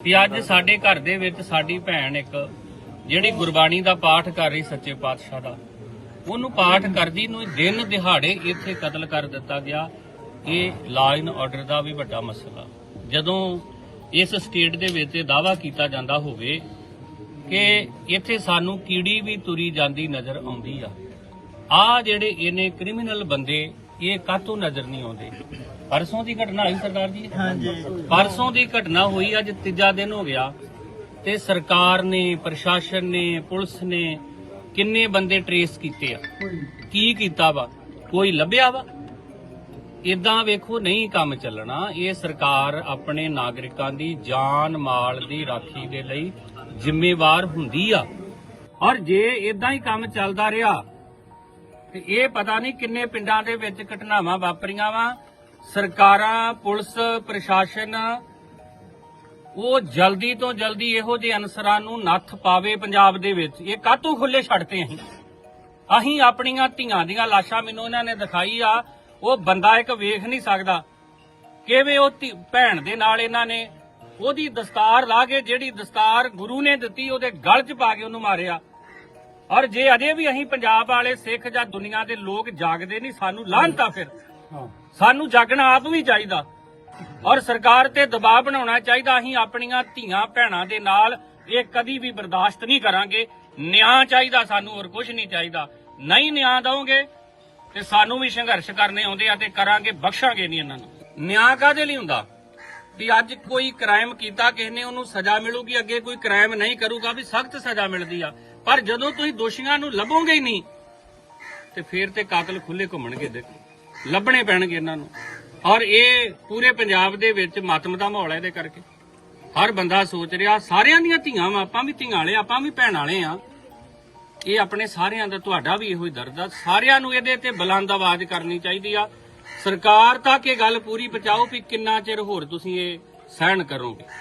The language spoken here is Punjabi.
ਵੀ ਅੱਜ ਸਾਡੇ ਘਰ ਦੇ ਵਿੱਚ ਸਾਡੀ ਭੈਣ ਇੱਕ ਜਿਹੜੀ ਗੁਰਬਾਣੀ ਦਾ ਪਾਠ ਕਰ ਰਹੀ ਸੱਚੇ ਪਾਤਸ਼ਾਹ ਦਾ। ਉਹਨੂੰ ਪਾਠ ਕਰਦੀ ਨੂੰ ਦਿਨ ਦਿਹਾੜੇ ਇੱਥੇ ਕਤਲ ਕਰ ਦਿੱਤਾ ਗਿਆ। ਇਹ ਲਾ ਐਂਡ ਆਰਡਰ ਦਾ ਵੀ ਵੱਡਾ ਮਸਲਾ। ਜਦੋਂ ਇਸ ਸਟੇਟ ਦੇ ਵਿੱਚ ਇਹ ਦਾਵਾ ਕੀਤਾ ਜਾਂਦਾ ਹੋਵੇ ਕਿ ਇੱਥੇ ਸਾਨੂੰ ਕੀੜੀ ਵੀ ਤੁਰੀ ਜਾਂਦੀ ਨਜ਼ਰ ਆਉਂਦੀ ਆ। ਆ ਜਿਹੜੇ ਇਹਨੇ ਕ੍ਰਿਮੀਨਲ ਬੰਦੇ ਇਹ ਕਾਤੋਂ ਨਜ਼ਰ ਨਹੀਂ ਆਉਂਦੇ? ਪਰਸੋਂ ਦੀ ਘਟਨਾ ਹੋਈ ਸਰਦਾਰ ਜੀ? ਹਾਂਜੀ। ਪਰਸੋਂ ਦੀ ਘਟਨਾ ਹੋਈ ਅੱਜ ਤੀਜਾ ਦਿਨ ਹੋ ਗਿਆ। ਤੇ ਸਰਕਾਰ ਨੇ ਪ੍ਰਸ਼ਾਸਨ ਨੇ ਪੁਲਿਸ ਨੇ ਕਿੰਨੇ ਬੰਦੇ ਟਰੇਸ ਕੀਤੇ ਆ? ਕੀ ਕੀਤਾ ਵਾ? ਕੋਈ ਲੱਭਿਆ ਵਾ? ਇਦਾਂ ਵੇਖੋ ਨਹੀਂ ਕੰਮ ਚੱਲਣਾ। ਇਹ ਸਰਕਾਰ ਆਪਣੇ ਨਾਗਰਿਕਾਂ ਦੀ ਜਾਨ ਮਾਲ ਦੀ ਰਾਖੀ ਦੇ ਲਈ ਜ਼ਿੰਮੇਵਾਰ ਹੁੰਦੀ ਆ। ਔਰ ਜੇ ਇਦਾਂ ਹੀ ਕੰਮ ਚੱਲਦਾ ਰਿਹਾ ਤੇ ਇਹ ਪਤਾ ਨਹੀਂ ਕਿੰਨੇ ਪਿੰਡਾਂ ਦੇ ਵਿੱਚ ਘਟਨਾਵਾਂ ਵਾਪਰੀਆਂ ਵਾ। ਸਰਕਾਰਾਂ, ਪੁਲਿਸ, ਪ੍ਰਸ਼ਾਸਨ, ਉਹ ਜਲਦੀ ਤੋਂ ਜਲਦੀ ਇਹੋ ਜਿਹੇ ਅਨਸਰਾਂ ਨੂੰ ਨੱਥ ਪਾਵੇ ਪੰਜਾਬ ਦੇ ਵਿੱਚ। ਇਹ ਕਾਹਤੋਂ ਖੁੱਲੇ ਛੱਡਤੇ ਅਸੀਂ? ਅਸੀਂ ਆਪਣੀਆਂ ਧੀਆਂ ਦੀਆਂ ਲਾਸ਼ਾਂ ਮੈਨੂੰ ਇਹਨਾਂ ਨੇ ਦਿਖਾਈ ਆ, ਉਹ ਬੰਦਾ ਇੱਕ ਵੇਖ ਨਹੀਂ ਸਕਦਾ। ਕਿਵੇਂ ਉਹ ਭੈਣ ਦੇ ਨਾਲ ਇਹਨਾਂ ਨੇ ਉਹਦੀ ਦਸਤਾਰ ਲਾ ਕੇ ਜਿਹੜੀ ਦਸਤਾਰ ਗੁਰੂ ਨੇ ਦਿੱਤੀ, ਉਹਦੇ ਗਲ 'ਚ ਪਾ ਕੇ ਉਹਨੂੰ ਮਾਰਿਆ। ਔਰ ਜੇ ਅਜੇ ਵੀ ਅਸੀਂ ਪੰਜਾਬ ਵਾਲੇ ਸਿੱਖ ਜਾਂ ਦੁਨੀਆ ਦੇ ਲੋਕ ਜਾਗਦੇ ਨਹੀਂ ਸਾਨੂੰ ਲਾਹਨਤਾ ਫਿਰ। ਸਾਨੂੰ ਜਾਗਣਾ ਆਪ ਵੀ ਚਾਹੀਦਾ। ਔਰ ਸਰਕਾਰ ਤੇ ਦਬਾਅ ਬਣਾਉਣਾ ਚਾਹੀਦਾ। ਅਸੀਂ ਆਪਣੀਆਂ ਧੀਆਂ ਭੈਣਾਂ ਦੇ ਨਾਲ ਇਹ ਕਦੀ ਵੀ ਬਰਦਾਸ਼ਤ ਨਹੀਂ ਕਰਾਂਗੇ। ਨਿਆਂ ਚਾਹੀਦਾ ਸਾਨੂੰ ਹੋਰ ਕੁਝ ਨਹੀਂ ਚਾਹੀਦਾ। ਨਹੀਂ ਨਿਆਂ ਦਵੋਗੇ ਤੇ ਸਾਨੂੰ ਵੀ ਸੰਘਰਸ਼ ਕਰਨੇ ਆਉਂਦੇ ਆ ਤੇ ਕਰਾਂਗੇ ਬਖਸ਼ਾਂਗੇ ਨਹੀਂ ਇਹਨਾਂ ਨੂੰ। ਨਿਆਂ ਕਾਦੇ ਲਈ ਹੁੰਦਾ? ਵੀ ਅੱਜ ਕੋਈ ਕ੍ਰਾਈਮ ਕੀਤਾ, ਕਿਸੇ ਨੇ ਉਹਨੂੰ ਸਜ਼ਾ ਮਿਲੂਗੀ, ਅੱਗੇ ਕੋਈ ਕ੍ਰਾਈਮ ਨਹੀਂ ਕਰੂਗਾ, ਵੀ ਸਖਤ ਸਜ਼ਾ ਮਿਲਦੀ ਆ। ਪਰ ਜਦੋਂ ਤੁਸੀਂ ਦੋਸ਼ੀਆਂ ਨੂੰ ਲੱਭੋਗੇ ਹੀ ਨਹੀਂ, ਤੇ ਫੇਰ ਤੇ ਕਾਤਲ ਖੁੱਲੇ ਘੁੰਮਣਗੇ, ਦੇਖੋ। ਲੱਭਣੇ ਪੈਣਗੇ ਇਹਨਾਂ ਨੂੰ। ਔਰ ਇਹ ਪੂਰੇ ਪੰਜਾਬ ਦੇ ਵਿੱਚ ਮਾਤਮ ਦਾ ਮਾਹੌਲ ਹੈ ਇਹਦੇ ਕਰਕੇ। ਹਰ ਬੰਦਾ ਸੋਚ ਰਿਹਾ, ਸਾਰਿਆਂ ਦੀਆਂ ਧੀਆਂ ਵਾ, ਆਪਾਂ ਵੀ ਧੀਆਂ ਵਾਲੇ ਆਪਾਂ ਵੀ ਭੈਣ ਵਾਲੇ ਆ। ਇਹ ਆਪਣੇ ਸਾਰਿਆਂ ਦਾ, ਤੁਹਾਡਾ ਵੀ ਇਹੋ ਹੀ ਦਰਦ ਆ। ਸਾਰਿਆਂ ਨੂੰ ਇਹਦੇ ਤੇ ਬੁਲੰਦ ਆਵਾਜ਼ ਕਰਨੀ ਚਾਹੀਦੀ ਆ। ਸਰਕਾਰ ਤੱਕ ਇਹ ਗੱਲ ਪੂਰੀ ਪਹੁੰਚਾਓ ਵੀ ਕਿੰਨਾ ਚਿਰ ਹੋਰ ਤੁਸੀਂ ਇਹ ਸਹਿਣ ਕਰੋਗੇ।